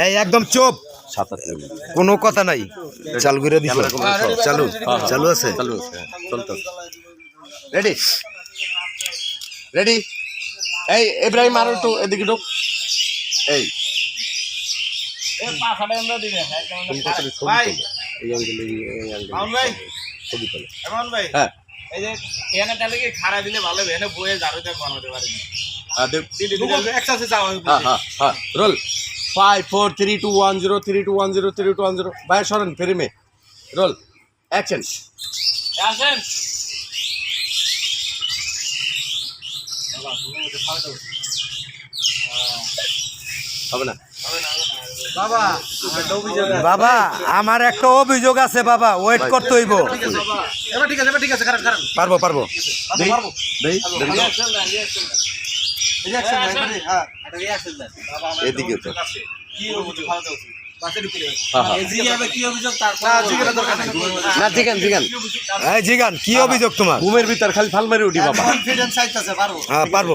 এই একদম চুপ। কোনো কথা নাই। চালু করে দিছ। চালু চালু। আছে? রেডি রেডি এই ইব্রাহিম আরও একটু এদিকে ঢোক। এই। হ্যাঁ এই যে এখানে তাহলে কি খাড়া দিলে ভালো হবে? এখানে বইয়ে ঝাড়ু দিয়ে বানাতে পারি roll five four three two one zero three two one zero three two one zero ভাই সরেন ফেরিমে রোল অ্যাকশন হবে না বাবা আমার একটা অভিযোগ আছে বাবা। ওয়েট করতে হইব। ঠিক আছে এবার ঠিক আছে কারণ কারণ পারব পারব। এদিকে তো। কি অভিযোগ? খাওয়া উচিত পাশে ঢুকে। জিজ্ঞাসা কি অভিযোগ? তারপর জিজ্ঞাসা দরকার নেই। না জিগান জিগান। এই জিগান কি অভিযোগ তোমার? ঘুমের ভিতর খালি ফাল মারি উঠি বাবা। কনফিডেন্স চাইতেছে হ্যাঁ পারব।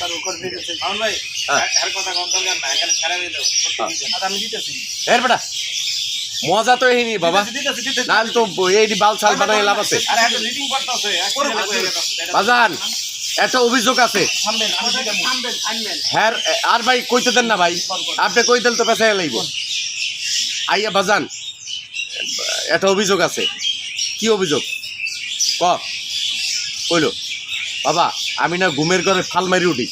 পারব কনফিডেন্স মামুন ভাই হ্যাঁ। আর কথা কোন দরকার না এখানে ছাড়া দিয়ে দাও আচ্ছা আমি দিতেছি। এর বেটা মজা তো এই নি বাবা তো এই বাল সাল বানাই লাভ আছে। আরে একটা রিডিং করতেছে একসাথে বাজান। একটা অভিযোগ আছে। থামবেন আমি দিতে থামবেন থামবেন। হ্যাঁ আর ভাই কইতে দেন না ভাই। আপনি কই দেন তো পেছাই লাইব। আইয়া বাজান একটা অভিযোগ আছে। কি অভিযোগ? ক? কইল বাবা আমি না ঘুমের ঘরে ফাল মারি উঠি।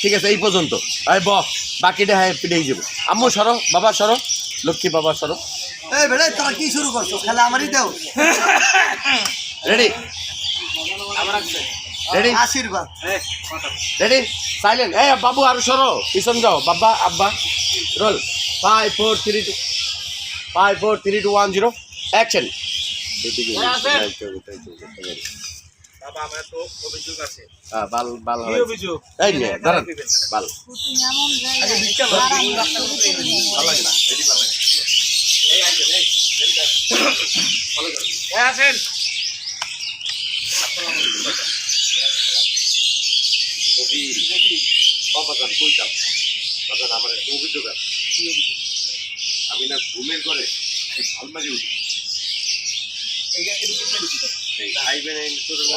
ঠিক আছে এই পর্যন্ত। আই ব বাকিটা হ্যাঁ পিটাই যাব। আম্মু সরো বাবা সরো। লক্ষ্মী বাবা সরো। এই বেড়ে তোরা কি শুরু করছ? খেলা আমারই দাও। রেডি আমার আছে রেডি আশীর্বাদ। রেডি সাইলেন্ট এই বাবু আর সরো। পিছন যাও। বাবা আব্বা। Roll five four three two five four three two one zero action বাবা আমার তো অভিযোগ আছে বাল বাল কি অভিযোগ এই নিয়ে দাঁড়ান বাল এমন আগে জায়গায় ভিক্ষা আর করো, আমি রাস্তা করো, এই শুরু ভালো লাগে না, এডি ভালো লাগে। এই আইছেন, এই, এই দেখ। ভালো করে। এই আসেন। আমি না ঘুমের করে এই ভালো মারি উঠি এই- এই দিকে ছেড়ে দিতে। এই আইবেন এই তোদের মতো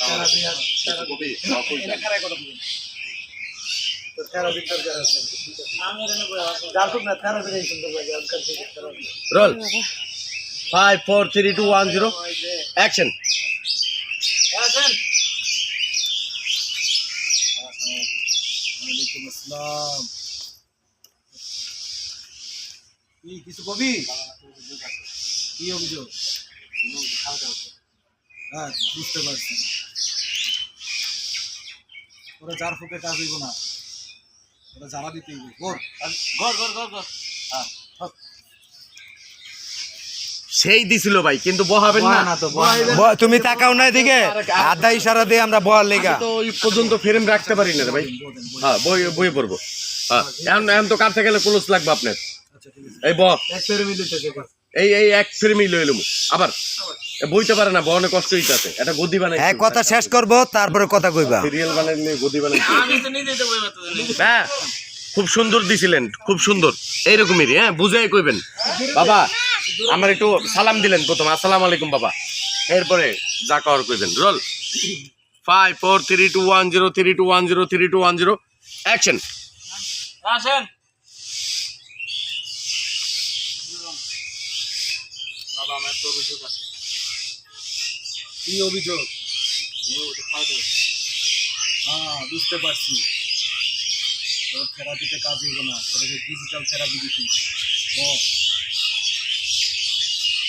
তেরা দিয়া, তেরা কবি এটা খারাই কথা বলুন। তো তেরা ভিতর যারা আছে। আমি এখানে বসে আছি। জানতুক না, তেরা দিলেই সুন্দর লাগে, আজকাল থেকে তেরা দিলে। Roll five four three two one zero ওই যে, অ্যাকশন এই আসেন। আসসালাম। কি কিছু কবি? কি অভিযোগ? হ্যাঁ বুঝতে পারছি। ওরা যার ফুকে কাজ হইব না ওরা জ্বালা দিতে হইব। ঘর ঘর ঘর ঘর ঘর। হ্যাঁ। সেই দিছিল ভাই কিন্তু বহাবেন না। তুমি তাকাও না এদিকে। আধা ইশারা দিয়ে আমরা বল লেগা। তো ওই পর্যন্ত ফ্রেম রাখতে পারি না ভাই। হ্যাঁ বই বই পড়ব। হ্যাঁ এখন এখন তো কাটতে গেলে ক্লোজ লাগবে আপনার? আচ্ছা ঠিক আছে। এই ব এক এই এই এক ফ্রেমই লই এলুম আবার বইতে পারে না বহনে কষ্ট হইতে আছে একটা গদি বানাই হ্যাঁ কথা শেষ করব তারপরে কথা কইবা। সিরিয়াল বানাই নিয়ে গদি বানাই হ্যাঁ খুব সুন্দর দিছিলেন খুব সুন্দর। এইরকমই হ্যাঁ বুঝাই কইবেন। বাবা আমার একটু সালাম দিলেন প্রথম। আসসালামু আলাইকুম বাবা। এরপরে যা কর কইবেন। Roll. Five four three two one zero three two one zero three two one zero action আসেন। বাবা আমার তো অভিযোগ আছে। কি অভিযোগ? হ্যাঁ বুঝতে পারছি। তোর থেরাপিতে কাজ হইব না তোর ডিজিটাল থেরাপি দিচ্ছি ও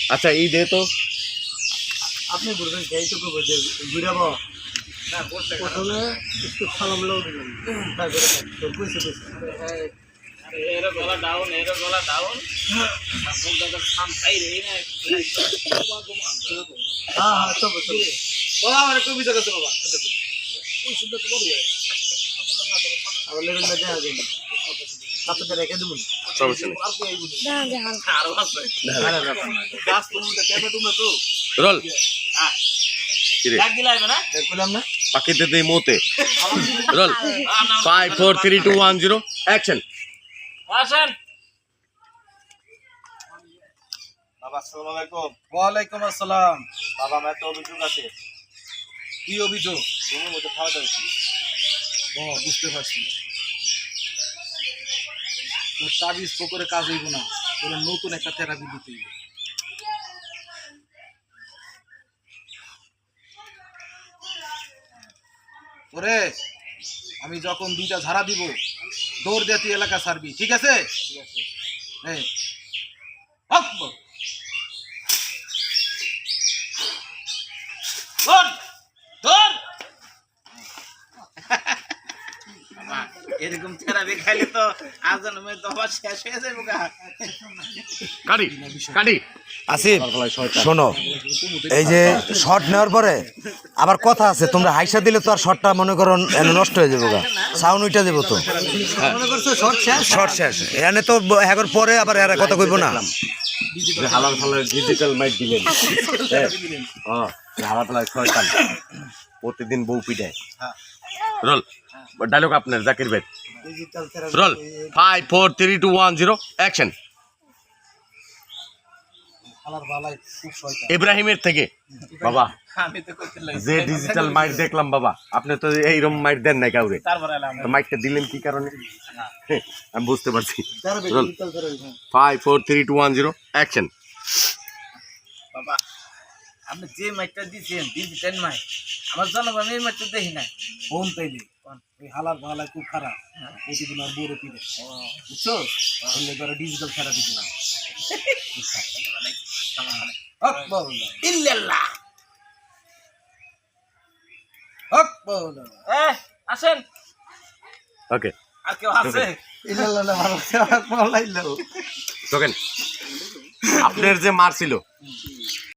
আচ্ছা এই দে তো আপনি বলবেন এইটুকু বুঝে ঘুরাবো না প্রথমে একটু সালাম রেখে দেবুন সমস্যা নেই তো তো রোল। হ্যাঁ কিরে? ডাক দিলে আইবে না। কইলাম না পাখিতে দেই মোতে। Roll. Five four three two one zero action বাবা আসসালামু আলাইকুম। ওয়ালাইকুম আসসালাম। বাবা আমার একটা অভিযোগ আছে। কি অভিযোগ? রুমের মধ্যে ও বুঝতে পারছি তোর তাবিজ পুকুরে কাজ হইব না। তোর নতুন একটা থেরাপি দিতে হইব। ওরে আমি যখন দুইটা ঝাড়া দিব দৌড় দিয়ে তুই এলাকা সারবি ঠিক আছে? ঠিক আছে। ধর, এরকম থেরাপি খাইলে তো আজন মে দফা শেষ হয়ে যাবে গা। কাটি কাটি। আসিফ শোনো এই যে শর্ট নেওয়ার পরে আবার কথা আছে তোমরা হাইসা দিলে তো আর শর্টটা মনে করো এনে নষ্ট হয়ে যাব গা। সাউন্ড উইটা দেবো তো। শর্ট শেষ? শর্ট শেষ। এনে তো হ্যাগর পরে আবার এরা কথা কইব না। যে হালাল ফালার ডিজিটাল মাইক দিলেন। হ্যাঁ। হালাল ফালার শয়তান প্রতিদিন বউ পিটায়। রোল ডায়লগ আপনার জাকির ভাই। Roll five four three two one zero action ইব্রাহিমের থেকে। বাবা যে ডিজিটাল মাইক দেখলাম বাবা আপনি তো এইরকম মাইক দেন নাই কাউরে। মাইকটা দিলেন কি কারণে? আমি বুঝতে পারছি। Five four three two one zero action আপনি যে মাইকটা দিয়েছেন ডিজিটাল মাইক। আমার জনগণ এই মাইকটা দেখি না ফোন তাইলে এই হালার ভালাই খুব খারাপ। প্রতিদিন আর বড় পিড়ে বুঝছ? বললে ধরো ডিজিটাল থেরাপি দিলাম ইল্লাল্লাহ। আসেন। ওকে। আর কেউ আছে? ইল্লাল্লাহ ভালো ভালো আপনার যে মার ছিল